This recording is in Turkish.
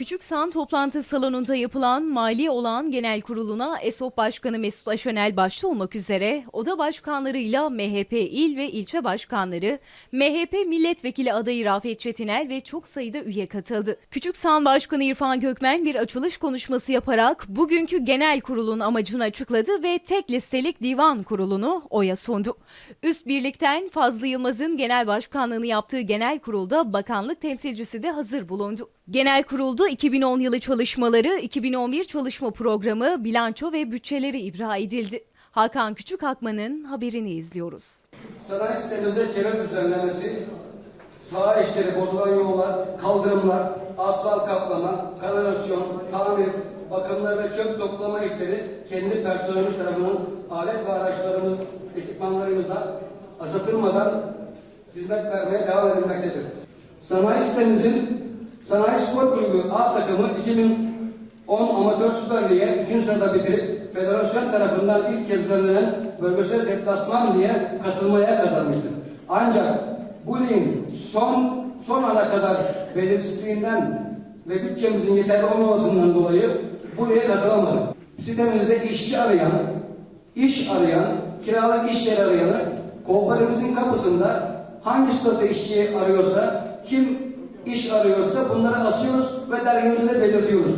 Küçük San toplantı salonunda yapılan Mali Olan Genel Kurulu'na ESOP Başkanı Mesut Aşönel başta olmak üzere oda başkanlarıyla MHP il ve ilçe başkanları, MHP milletvekili adayı Rafet Çetinel ve çok sayıda üye katıldı. Küçük San Başkanı İrfan Gökmen bir açılış konuşması yaparak bugünkü genel kurulun amacını açıkladı ve tek listelik divan kurulunu oya sundu. Üst birlikten Fazlı Yılmaz'ın genel başkanlığını yaptığı genel kurulda bakanlık temsilcisi de hazır bulundu. Genel kurulda 2010 yılı çalışmaları, 2011 çalışma programı, bilanço ve bütçeleri ibra edildi. Hakan Küçükakman'ın haberini izliyoruz. Sanayi sitemizde çevre düzenlemesi, saha işleri, bozulan yollar, kaldırımlar, asfalt kaplama, kanalizasyon, tamir, bakımlar ve çöp toplama işleri kendi personelimiz tarafından alet ve araçlarımız, ekipmanlarımızla azaltılmadan hizmet vermeye devam edilmektedir. Sanayi sitemizin Sanayi Spor Kulübü A takımı 2010 Amatör Süper Lig'e 3. sırada bitirip federasyon tarafından ilk kez düzenlenen bölgesel deplasman diye katılmaya kazanmıştır. Ancak bu ligin son son ana kadar belirsizliğinden ve bütçemizin yeterli olmamasından dolayı bu lige katılamadık. Sitemizde işçi arayan, iş arayan, kiralık iş yeri arayanı kooperatifimizin kapısında hangi statü işçiyi arıyorsa, iş arıyorsa bunları asıyoruz ve dergimize de belirtiyoruz.